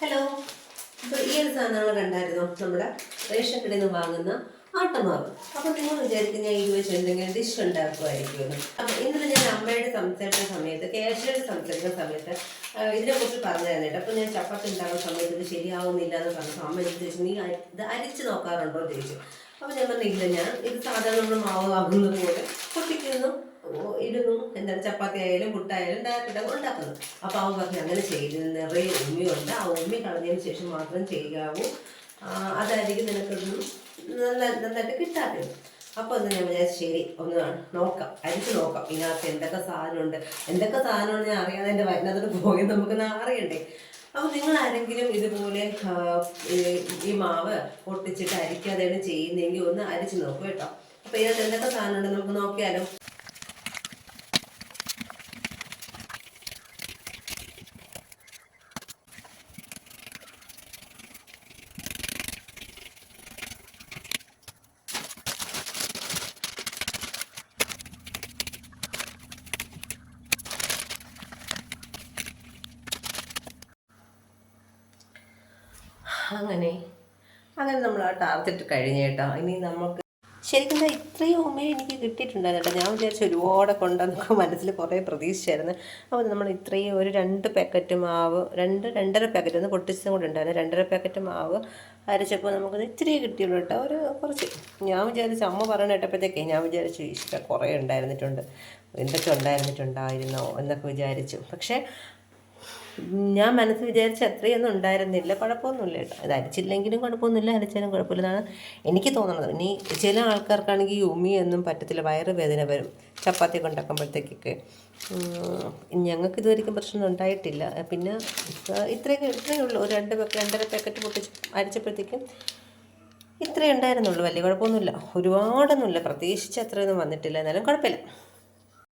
Hello അപ്പോൾ ഈ ഒരു സാധനങ്ങൾ കണ്ടായിരുന്നു? നമ്മുടെ റേഷൻ കടയിൽ നിന്ന് വാങ്ങുന്ന ആട്ടമാവ്. അപ്പോൾ നിങ്ങൾ വിചാരിക്കും ഞാൻ ഇത് വെച്ച് എന്തെങ്കിലും ഡിഷ് ഉണ്ടാക്കുമായിരിക്കുമെന്ന് അപ്പോൾ ഇന്നലെ ഞാൻ അമ്മയുടെ സംസാരിക്കുന്ന സമയത്ത് കേശയുടെ സംസാരിക്കുന്ന സമയത്ത് ഇതിനെക്കുറിച്ച് പറഞ്ഞു തന്നിട്ട് അപ്പോൾ ഞാൻ ചപ്പാത്തി ഉണ്ടാകുന്ന സമയത്ത് ഇത് ശരിയാവുന്നില്ല എന്ന് പറഞ്ഞു അമ്മ എനിക്ക് ചോദിച്ചു നീ ഇത് അരിച്ച് നോക്കാറുണ്ടോ? എന്ന് ചോദിച്ചു. അപ്പോൾ ഞാൻ പറഞ്ഞില്ല ഞാൻ ഇത് സാധാരണ നമ്മൾ മാവ് വാങ്ങുന്നത് പോലെ പൊട്ടിക്കുന്നു. ഇടുന്നു. എന്താണ് ചപ്പാത്തി ആയാലും പുട്ടായാലും ഡയറക്റ്റ് ഉണ്ടാക്കുന്നു. അപ്പോൾ അവൻ പറഞ്ഞു അങ്ങനെ ചെയ്ത് നിറയെ ഉമ്മിയുണ്ട് ആ ഉമ്മി കളഞ്ഞതിന് ശേഷം മാത്രം ചെയ്യാവൂ. അതായിരിക്കും നിനക്കൊന്നും നല്ല നന്നായിട്ട് കിട്ടാത്തത്. അപ്പോൾ ഒന്ന് ഞാൻ വിചാരിച്ചു ശരി ഒന്ന് നോക്കാം. അരിച്ച് നോക്കാം. ഇതിനകത്ത് എന്തൊക്കെ സാധനമുണ്ട്? എന്തൊക്കെ സാധനമാണ് ഞാൻ അറിയാതെ എന്റെ വരുന്നതിന് പോയി നമുക്കൊന്ന് അറിയണ്ടേ? അപ്പോൾ നിങ്ങൾ ആരെങ്കിലും ഇതുപോലെ ഈ- ഈ മാവ് പൊട്ടിച്ചിട്ട് അരിക്കാതെയാണ് ചെയ്യുന്നതെങ്കിൽ ഒന്ന് അരിച്ച് നോക്കൂ കേട്ടോ. അപ്പോൾ ഇതിനകത്ത് എന്തൊക്കെ സാധനമുണ്ട് നമുക്ക് നോക്കിയാലോ? അങ്ങനെ. അങ്ങനെ നമ്മൾ ആ ടാർഗറ്റ് കഴിഞ്ഞ് കേട്ടോ. ഇനി നമുക്ക് ശരിക്കും ഇത്രയും ഉമ്മ എനിക്ക് കിട്ടിയിട്ടുണ്ടായിരുന്നു കേട്ടോ. ഞാൻ വിചാരിച്ചു ഒരുപാട് കൊണ്ടെന്നൊക്കെ മനസ്സിൽ കുറേ പ്രതീക്ഷിച്ചായിരുന്നു. അപ്പോൾ നമ്മൾ ഇത്രയും ഒരു രണ്ട് പാക്കറ്റ് മാവ് രണ്ട് രണ്ടര പാക്കറ്റ് ഒന്ന് പൊട്ടിച്ചതും കൂടെ ഉണ്ടായിരുന്നു. രണ്ടര പാക്കറ്റ് മാവ് അരച്ചപ്പോൾ നമുക്കത് ഇത്തിരി കിട്ടിയുള്ളൂ കേട്ടോ. ഒരു കുറച്ച്. ഞാൻ വിചാരിച്ചു അമ്മ പറയണ കേട്ടപ്പോഴത്തേക്കേ ഞാൻ വിചാരിച്ചു ഇഷ്ടം കുറേ ഉണ്ടായിരുന്നിട്ടുണ്ട്. എന്തൊക്കെ ഉണ്ടായിരുന്നിട്ടുണ്ടായിരുന്നോ? എന്നൊക്കെ വിചാരിച്ചു. പക്ഷേ ഞാൻ മനസ്സ് വിചാരിച്ച അത്രയൊന്നും ഉണ്ടായിരുന്നില്ല. കുഴപ്പമൊന്നുമില്ല കേട്ടോ. ഇത് അരിച്ചില്ലെങ്കിലും കുഴപ്പമൊന്നുമില്ല അരച്ചാലും കുഴപ്പമില്ല എന്നാണ് എനിക്ക് തോന്നുന്നത്. ഇനി ചില ആൾക്കാർക്കാണെങ്കിൽ ഉമി ഒന്നും പറ്റത്തില്ല വയറ് വേദന വരും ചപ്പാത്തി കൊണ്ടാക്കുമ്പോഴത്തേക്കൊക്കെ. ഞങ്ങൾക്ക് ഇതുവരെയ്ക്കും പ്രശ്നം ഉണ്ടായിട്ടില്ല. പിന്നെ ഇത്രയൊക്കെ ഇത്രയേ ഉള്ളൂ. ഒരു രണ്ട് രണ്ടര പാക്കറ്റ് പൊട്ടിച്ച് അരച്ചപ്പോഴത്തേക്കും ഇത്രയേ ഉണ്ടായിരുന്നുള്ളൂ. വലിയ കുഴപ്പമൊന്നുമില്ല. ഒരുപാടൊന്നുമില്ല. പ്രതീക്ഷിച്ച് അത്രയൊന്നും വന്നിട്ടില്ല. എന്നാലും കുഴപ്പമില്ല.